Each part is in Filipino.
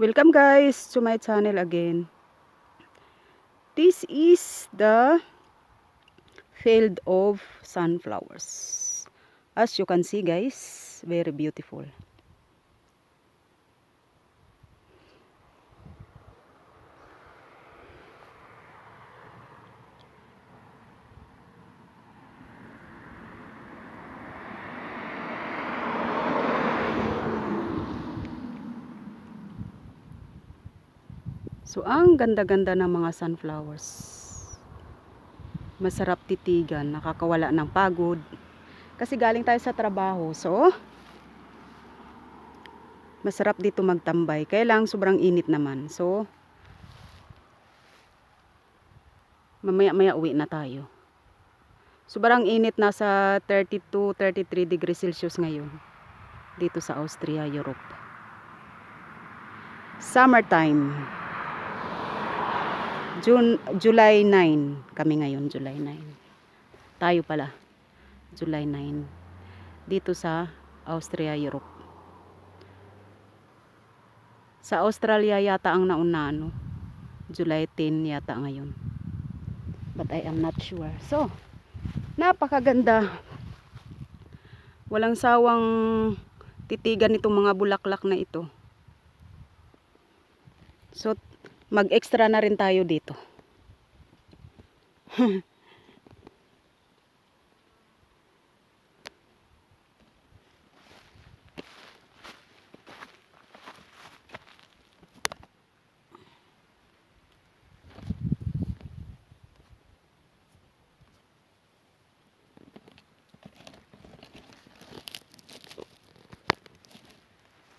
Welcome guys to my channel again. This is the field of sunflowers. As you can see guys, very beautiful. So, ang ganda-ganda ng mga sunflowers. Masarap titigan, nakakawala ng pagod. Kasi galing tayo sa trabaho. So, masarap dito magtambay. Kaya lang, sobrang init naman. So, mamaya-maya uwi na tayo. Sobrang init, nasa 32, 33 degrees Celsius ngayon. Dito sa Austria, Europe. Summertime. June, July 9 kami ngayon, July 9. Tayo pala, July 9. Dito sa Austria, Europe. Sa Australia yata ang nauna, ano? July 10 yata ngayon. But I am not sure. So, napakaganda. Walang sawang titigan itong mga bulaklak na ito. So, mag-extra na rin tayo dito.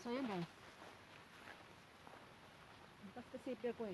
So, yun guys. จะสิบเดียวกว่า